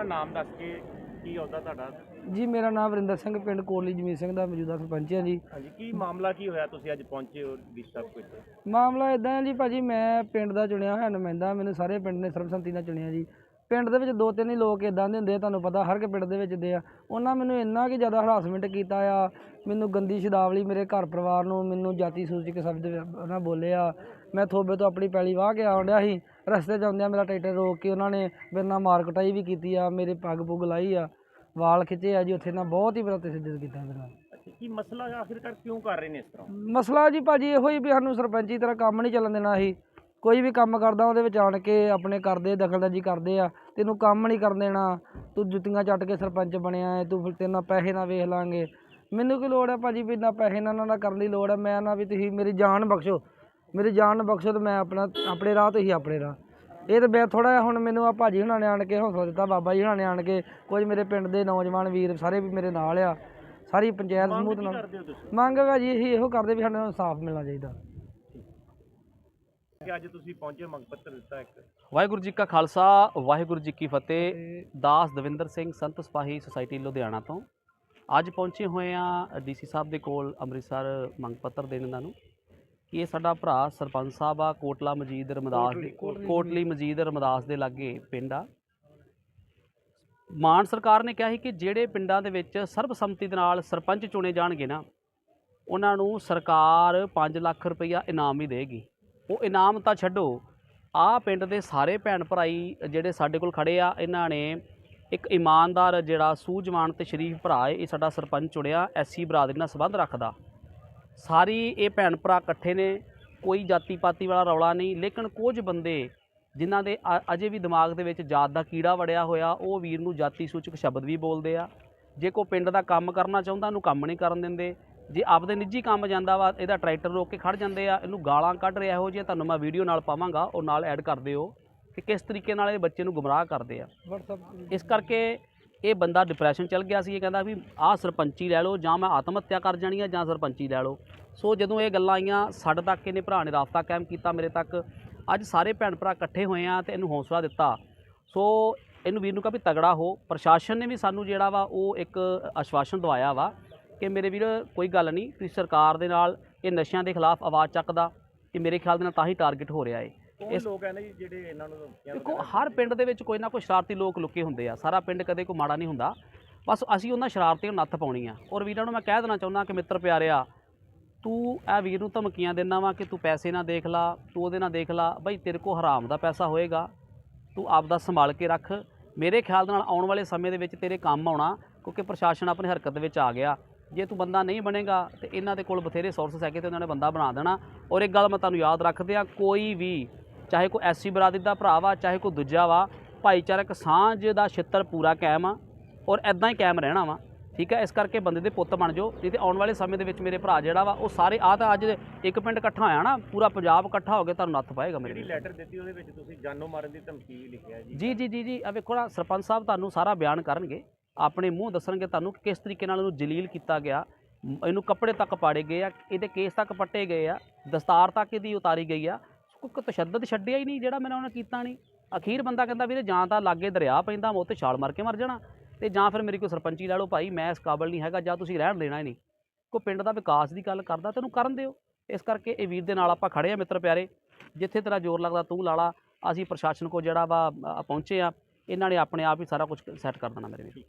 ਆਪਣਾ ਨਾਮ ਦੱਸ ਕੇ ਕੀ ਆਉਂਦਾ ਤੁਹਾਡਾ? ਜੀ ਮੇਰਾ ਨਾਮ ਵਰਿੰਦਰ ਸਿੰਘ ਪਿੰਡ ਕੋਟਲੀ ਜਮੀਤ ਸਿੰਘ ਦਾ ਮੌਜੂਦਾ ਸਰਪੰਚ ਹਾਂ ਜੀ। ਹਾਂਜੀ ਕੀ ਮਾਮਲਾ ਕੀ ਹੋਇਆ? ਤੁਸੀਂ ਅੱਜ ਪਹੁੰਚੇ ਹੋ ਡੀ ਸਾਹਿਬ ਕੋਲ ਮਾਮਲਾ ਇਦਾਂ ਹੈ ਜੀ ਭਾਜੀ ਮੈਂ ਪਿੰਡ ਦਾ ਚੁਣਿਆ ਹੋਇਆ ਨੁਮਾਇੰਦਾ। ਮੈਨੂੰ ਸਾਰੇ ਪਿੰਡ ਨੇ ਸਰਬਸੰਮਤੀ ਨਾਲ ਚੁਣਿਆ ਜੀ। ਪਿੰਡ ਦੇ ਵਿੱਚ ਦੋ ਤਿੰਨ ਹੀ ਲੋਕ ਇਦਾਂ ਦੇ ਹੁੰਦੇ ਆ ਤੁਹਾਨੂੰ ਪਤਾ ਹਰ ਇੱਕ ਪਿੰਡ ਦੇ ਵਿੱਚ ਦੇ ਆ। ਉਹਨਾਂ ਮੈਨੂੰ ਇੰਨਾ ਕਿ ਜ਼ਿਆਦਾ ਹਰਾਸਮੈਂਟ ਕੀਤਾ ਆ ਮੈਨੂੰ ਗੰਦੀ ਸ਼ਬਦਾਵਲੀ ਮੇਰੇ ਘਰ ਪਰਿਵਾਰ ਨੂੰ ਮੈਨੂੰ ਜਾਤੀ ਸੂਚਕ ਸ਼ਬਦ ਉਹਨਾਂ ਬੋਲਿਆ। ਮੈਂ ਥੋਬੇ ਤੋਂ ਆਪਣੀ ਪੈਲੀ ਵਾਹ ਕੇ ਆਉਣ ਡਿਆ ਸੀ। ਰਸਤੇ 'ਚ ਆਉਂਦਿਆਂ ਮੇਰਾ ਟਰੈਕਟਰ ਰੋਕ ਕੇ ਉਹਨਾਂ ਨੇ ਮੇਰੇ ਨਾਲ ਮਾਰ ਕੁਟਾਈ ਵੀ ਕੀਤੀ ਆ ਮੇਰੇ ਪੱਗ ਪੁੱਗ ਲਾਈ ਆ ਵਾਲ ਖਿੱਚੇ ਆ ਜੀ ਉੱਥੇ ਨਾ ਬਹੁਤ ਹੀ ਬੜਾ ਤਸ਼ੱਦਦ ਕੀਤਾ ਮੇਰੇ। ਨਾਲ ਅੱਛਾ ਕੀ ਮਸਲਾ ਆਖਿਰਕਾਰ ਕਿਉਂ ਕਰ ਰਹੇ ਨੇ ਇਸ ਤਰ੍ਹਾਂ? ਮਸਲਾ ਜੀ ਭਾਜੀ ਇਹੋ ਹੀ ਵੀ ਸਾਨੂੰ ਸਰਪੰਚੀ ਤਰ੍ਹਾਂ ਕੰਮ ਨਹੀਂ ਚੱਲਣ ਦੇਣਾ ਸੀ। ਕੋਈ ਵੀ ਕੰਮ ਕਰਦਾ ਉਹਦੇ ਵਿੱਚ ਆਣ ਕੇ ਆਪਣੇ ਕਰਦੇ ਦਖਲਅੰਦਾਜ਼ੀ ਕਰਦੇ ਆ ਤੈਨੂੰ ਕੰਮ ਨਹੀਂ ਕਰਨ ਦੇਣਾ ਤੂੰ ਜੁੱਤੀਆਂ ਚੱਟ ਕੇ ਸਰਪੰਚ ਬਣਿਆ ਹੈ ਤੂੰ ਫਿਰ ਤੇਰੇ ਨਾਲ ਪੈਸੇ ਨਾ ਵੇਖ ਲਾਂਗੇ। ਮੈਨੂੰ ਕੀ ਲੋੜ ਹੈ ਭਾਜੀ ਵੀ ਨਾ ਪੈਸੇ ਨਾਲ ਨਾ ਕਰਨ ਦੀ ਲੋੜ ਹੈ ਮੈਂ ਨਾ ਵੀ ਤੁਸੀਂ ਮੇਰੀ ਜਾਨ ਬਖਸ਼ੋ ਮੇਰੀ ਜਾਨ ਬਖਸ਼ੋ ਤੇ ਮੈਂ ਆਪਣਾ ਆਪਣੇ ਰਾਹ ਤੇ ਹੀ ਆਪਣੇ ਰਾਹ। ਇਹ ਤਾਂ ਮੈਂ ਥੋੜਾ ਜਿਹਾ ਹੁਣ ਮੈਨੂੰ ਆ ਭਾਜੀ ਹੁਣਾਂ ਨੇ ਆਣ ਕੇ ਹੌਸਲਾ ਦਿੱਤਾ ਬਾਬਾ ਜੀ ਹੁਣਾਂ ਨੇ ਆਣ ਕੇ ਕੁਝ ਮੇਰੇ ਪਿੰਡ ਦੇ ਨੌਜਵਾਨ ਵੀਰ ਸਾਰੇ ਵੀ ਮੇਰੇ ਨਾਲ ਆ ਸਾਰੀ ਪੰਚਾਇਤ ਸਮੂਹ ਕੀ ਨਾਲ। ਮੰਗ ਹੈ ਜੀ ਇਹੀ ਇਹੋ ਕਰਦੇ ਵੀ ਸਾਨੂੰ ਇਨਸਾਫ ਮਿਲਣਾ ਚਾਹੀਦਾ। ਕਿ ਅੱਜ ਤੁਸੀਂ ਪਹੁੰਚੇ ਮੰਗ ਪੱਤਰ ਦਿੱਤਾ ਇੱਕ। ਵਾਹਿਗੁਰੂ ਜੀ ਕਾ ਖਾਲਸਾ ਵਾਹਿਗੁਰੂ ਜੀ ਕੀ ਫਤਿਹ। ਦਾਸ ਦਵਿੰਦਰ ਸਿੰਘ ਸੰਤ ਸਿਪਾਹੀ ਸੁਸਾਇਟੀ ਲੁਧਿਆਣਾ ਤੋਂ। ਅੱਜ ਪਹੁੰਚੇ ਹੋਏ ਆ ਡੀਸੀ ਸਾਹਿਬ ਦੇ ਕੋਲ ਅੰਮ੍ਰਿਤਸਰ ਮੰਗ ਪੱਤਰ ਦੇਣ ਇਹਨਾਂ ਨੂੰ। ਕਿ ਇਹ ਸਾਡਾ ਭਰਾ ਸਰਪੰਚ ਸਾਹਿਬ ਆ ਕੋਟਲਾ ਮਜੀਦ ਰਮਦਾਸ ਦੇ ਕੋਟਲੀ ਮਜੀਦ ਰਮਦਾਸ ਦੇ ਲਾਗੇ ਪਿੰਡ ਆ। ਮਾਨ ਸਰਕਾਰ ਨੇ ਕਿਹਾ ਸੀ ਕਿ ਜਿਹੜੇ ਪਿੰਡਾਂ ਦੇ ਵਿੱਚ ਸਰਬਸੰਮਤੀ ਦੇ ਨਾਲ ਸਰਪੰਚ ਚੁਣੇ ਜਾਣਗੇ ਨਾ ਉਹਨਾਂ ਨੂੰ ਸਰਕਾਰ 5 ਲੱਖ ਰੁਪਈਆ ਇਨਾਮ ਵੀ ਦੇਗੀ। ਉਹ ਇਨਾਮ ਤਾਂ ਛੱਡੋ ਆ ਪਿੰਡ ਦੇ ਸਾਰੇ ਭੈਣ ਭਰਾਈ ਜਿਹੜੇ ਸਾਡੇ ਕੋਲ ਖੜੇ ਆ ਇਹਨਾਂ ਨੇ ਇੱਕ ਇਮਾਨਦਾਰ ਜਿਹੜਾ ਸੂਝਵਾਨ ਤੇ ਸ਼ਰੀਫ ਭਰਾ ਹੈ ਇਹ ਸਾਡਾ ਸਰਪੰਚ ਚੁਣਿਆ ਐਸਸੀ ਬਰਾਦਰੀ ਨਾਲ ਸੰਬੰਧ ਰੱਖਦਾ। ਸਾਰੀ ਇਹ ਭੈਣ ਭਰਾ ਇਕੱਠੇ ਨੇ ਕੋਈ ਜਾਤੀ ਪਾਤੀ ਵਾਲਾ ਰੌਲਾ ਨਹੀਂ ਲੇਕਿਨ ਕੁਝ ਬੰਦੇ ਜਿਨ੍ਹਾਂ ਦੇ ਅਜੇ ਵੀ ਦਿਮਾਗ ਦੇ ਵਿੱਚ ਜਾਤ ਦਾ ਕੀੜਾ ਵੜਿਆ ਹੋਇਆ ਉਹ ਵੀਰ ਨੂੰ ਜਾਤੀ ਸੂਚਕ ਸ਼ਬਦ ਵੀ ਬੋਲਦੇ ਆ। ਜੇ ਕੋਈ ਪਿੰਡ ਦਾ ਕੰਮ ਕਰਨਾ ਚਾਹੁੰਦਾ ਉਹਨੂੰ ਕੰਮ ਨਹੀਂ ਕਰਨ ਦਿੰਦੇ। ਜੇ ਆਪਦੇ ਨਿੱਜੀ ਕੰਮ ਜਾਂਦਾ ਵਾ ਇਹਦਾ ਟਰੈਕਟਰ ਰੋਕ ਕੇ ਖੜ ਜਾਂਦੇ ਆ ਇਹਨੂੰ ਗਾਲਾਂ ਕੱਢ ਰਿਹਾ ਇਹੋ ਜਿਹਾ ਤੁਹਾਨੂੰ ਮੈਂ ਵੀਡੀਓ ਨਾਲ ਪਾਵਾਂਗਾ ਉਹ ਨਾਲ ਐਡ ਕਰ ਦਿਓ ਕਿ ਕਿਸ ਤਰੀਕੇ ਨਾਲ ਇਹ ਬੱਚੇ ਨੂੰ ਗੁੰਮਰਾਹ ਕਰਦੇ ਆ। ਇਸ ਕਰਕੇ ਇਹ ਬੰਦਾ ਡਿਪਰੈਸ਼ਨ ਚਲ ਗਿਆ ਸੀ, ਇਹ ਕਹਿੰਦਾ ਵੀ ਆਹ ਸਰਪੰਚੀ ਲੈ ਲਓ, ਜਾਂ ਮੈਂ ਆਤਮ ਹੱਤਿਆ ਕਰ ਜਾਣੀ ਆ, ਜਾਂ ਸਰਪੰਚੀ ਲੈ ਲਓ। ਸੋ ਜਦੋਂ ਇਹ ਗੱਲਾਂ ਆਈਆਂ, ਸਾਡੇ ਤੱਕ ਇਹਨੇ ਭਰਾ ਨੇ ਰਾਬਤਾ ਕਾਇਮ ਕੀਤਾ ਮੇਰੇ ਤੱਕ। ਅੱਜ ਸਾਰੇ ਭੈਣ ਭਰਾ ਇਕੱਠੇ ਹੋਏ ਆ ਤੇ ਇਹਨੂੰ ਹੌਸਲਾ ਦਿੱਤਾ। ਸੋ ਇਹਨੂੰ ਵੀਰ ਨੂੰ ਕਹਾ ਵੀ ਤਗੜਾ ਹੋ। ਪ੍ਰਸ਼ਾਸਨ ਨੇ ਵੀ ਸਾਨੂੰ ਜਿਹੜਾ ਵਾ, ਉਹ ਇੱਕ ਆਸ਼ਵਾਸਨ ਦਵਾਇਆ ਵਾ ਕਿ ਮੇਰੇ ਵੀਰ, ਕੋਈ ਗੱਲ ਨਹੀਂ, ਤੁਸੀਂ ਸਰਕਾਰ ਦੇ ਨਾਲ ਇਹ ਨਸ਼ਿਆਂ ਦੇ ਖਿਲਾਫ ਆਵਾਜ਼ ਚੱਕਦਾ ਕਿ ਮੇਰੇ ਖਿਆਲ ਦੇ ਨਾਲ ਤਾਂ ਹੀ ਟਾਰਗੇਟ ਹੋ ਰਿਹਾ ਏ। ਇਸ- ਲੋਕ ਹੈ ਨੇ ਜੀ ਜਿਹੜੇ ਇਹਨਾਂ ਨੂੰ ਧਮਕੀਆਂ ਦੇਖੋ ਹਰ ਪਿੰਡ ਦੇ ਵਿੱਚ ਕੋਈ ਨਾ ਕੋਈ ਸ਼ਰਾਰਤੀ ਲੋਕ ਲੁਕੇ ਹੁੰਦੇ ਆ। ਸਾਰਾ ਪਿੰਡ ਕਦੇ ਕੋਈ ਮਾੜਾ ਨਹੀਂ ਹੁੰਦਾ। ਬਸ ਅਸੀਂ ਉਹਨਾਂ ਸ਼ਰਾਰਤੀਆਂ ਨੂੰ ਨੱਥ ਪਾਉਣੀ ਆ। ਔਰ ਵੀਰਾਂ ਨੂੰ ਮੈਂ ਕਹਿ ਦੇਣਾ ਚਾਹੁੰਦਾ ਕਿ ਮਿੱਤਰ ਪਿਆਰਿਆ ਤੂੰ ਇਹ ਵੀਰ ਨੂੰ ਧਮਕੀਆਂ ਦਿੰਦਾ ਵਾ ਕਿ ਤੂੰ ਪੈਸੇ ਨਾ ਦੇਖ ਲਾ ਤੂੰ ਉਹਦੇ ਨਾਲ ਦੇਖ ਲਾ। ਬਈ ਤੇਰੇ ਕੋ ਹਰਾਮ ਦਾ ਪੈਸਾ ਹੋਏਗਾ। ਤੂੰ ਆਪ ਦਾ ਸੰਭਾਲ ਕੇ ਰੱਖ। ਮੇਰੇ ਖਿਆਲ ਨਾਲ ਆਉਣ ਵਾਲੇ ਸਮੇਂ ਦੇ ਵਿੱਚ ਤੇਰੇ ਕੰਮ ਆਉਣਾ ਕਿਉਂਕਿ ਪ੍ਰਸ਼ਾਸਨ ਆਪਣੀ ਹਰਕਤ ਦੇ ਵਿੱਚ ਆ ਗਿਆ। ਜੇ ਤੂੰ ਬੰਦਾ ਨਹੀਂ ਬਣੇਗਾ ਤੇ ਇਹਨਾਂ ਦੇ ਕੋਲ ਬਥੇਰੇ ਸੋਰਸਸ ਹੈਗੇ ਤੇ ਉਹਨਾਂ ਨੇ ਬੰਦਾ ਬਣਾ ਦੇਣਾ। ਔਰ ਇੱਕ ਗੱਲ ਮੈਂ ਤੁਹਾਨੂੰ ਯਾਦ ਰੱਖਦੇ ਆ ਕੋਈ ਵੀ ਚਾਹੇ ਕੋਈ ਐਸਸੀ ਬਰਾਦਰੀ ਦਾ ਭਰਾ ਵਾ ਚਾਹੇ ਕੋਈ ਦੂਜਾ ਵਾ ਭਾਈਚਾਰਕ ਸਾਂਝ ਦਾ ਛਿੱਤਰ ਪੂਰਾ ਕਾਇਮ ਆ ਔਰ ਐਦਾਂ ਹੀ ਕਾਇਮ ਰਹਿਣਾ ਵਾ ਠੀਕ ਹੈ ਇਸ ਕਰਕੇ ਬੰਦੇ ਦੇ ਪੁੱਤ ਬਣ ਜਾਓ ਨਹੀਂ ਤੇ ਆਉਣ ਵਾਲੇ ਸਮੇਂ ਦੇ ਵਿੱਚ ਮੇਰੇ ਭਰਾ ਜਿਹੜਾ ਵਾ ਉਹ ਸਾਰੇ ਆ ਤਾਂ ਅੱਜ ਇੱਕ ਪਿੰਡ ਇਕੱਠਾ ਹੋਇਆ ਨਾ ਪੂਰਾ ਪੰਜਾਬ ਇਕੱਠਾ ਹੋ ਕੇ ਤੁਹਾਨੂੰ ਨੱਥ ਪਾਏਗਾ ਮੇਰੇ ਜਿਹੜੀ। ਲੈਟਰ ਦਿੱਤੀ ਉਹਦੇ ਵਿੱਚ ਤੁਸੀਂ ਜਾਨੋਂ ਮਾਰਨ ਦੀ ਧਮਕੀ ਵੀ ਲਿਖਿਆ ਜੀ ਜੀ ਜੀ ਜੀ ਜੀ ਆ ਵੇਖੋ ਨਾ ਸਰਪੰਚ ਸਾਹਿਬ ਤੁਹਾਨੂੰ ਸਾਰਾ ਬਿਆਨ ਕਰਨਗੇ ਆਪਣੇ ਮੂੰਹ ਦੱਸਣਗੇ ਤੁਹਾਨੂੰ ਕਿਸ ਤਰੀਕੇ ਨਾਲ ਉਹਨੂੰ ਜਲੀਲ ਕੀਤਾ ਗਿਆ ਇਹਨੂੰ ਕੱਪੜੇ ਤੱਕ ਪਾੜੇ ਗਏ ਆ ਇਹਦੇ ਕੇਸ ਤੱਕ ਪੱਟੇ ਗਏ ਆ ਦਸਤਾਰ ਤੱਕ ਇਹਦੀ ਉਤਾਰੀ ਗਈ ਆ ਕੋਈ ਤਸ਼ੱਦਦ ਛੱਡਿਆ ਹੀ ਨਹੀਂ, ਜਿਹੜਾ ਮੈਨੂੰ ਉਹਨੇ ਕੀਤਾ ਨਹੀਂ। ਅਖੀਰ ਬੰਦਾ ਕਹਿੰਦਾ ਵੀਰੇ ਜਾਂ ਤਾਂ ਲਾਗੇ ਦਰਿਆ ਪੈਂਦਾ ਮੈਂ ਉੱਤੇ ਛਾਲ ਮਾਰ ਕੇ ਮਰ ਜਾਣਾ, ਤੇ ਜਾਂ ਫਿਰ ਮੇਰੀ ਕੋਈ ਸਰਪੰਚੀ ਲੈ ਲਓ ਭਾਈ, ਮੈਂ ਇਸ ਕਾਬਲ ਨਹੀਂ ਹੈਗਾ, ਜਾਂ ਤੁਸੀਂ ਰਹਿਣ ਦੇਣਾ ਹੀ ਨਹੀਂ। ਕੋਈ ਪਿੰਡ ਦਾ ਵਿਕਾਸ ਦੀ ਗੱਲ ਕਰਦਾ ਤੈਨੂੰ ਕਰਨ ਦਿਓ। ਇਸ ਕਰਕੇ ਇਹ ਵੀਰ ਦੇ ਨਾਲ ਆਪਾਂ ਖੜੇ ਆ ਮਿੱਤਰ ਪਿਆਰੇ, ਜਿੱਥੇ ਤੇਰਾ ਜ਼ੋਰ ਲੱਗਦਾ ਤੂੰ ਲਾਲਾ ਅਸੀਂ ਪ੍ਰਸ਼ਾਸਨ ਕੋ ਜਿਹੜਾ ਵਾ ਪਹੁੰਚੇ ਆ ਇਹਨਾਂ ਨੇ ਆਪਣੇ ਆਪ ਹੀ ਸਾਰਾ ਕੁਝ ਸੈੱਟ ਕਰ ਦੇਣਾ ਮੇਰੇ ਵੀਰ।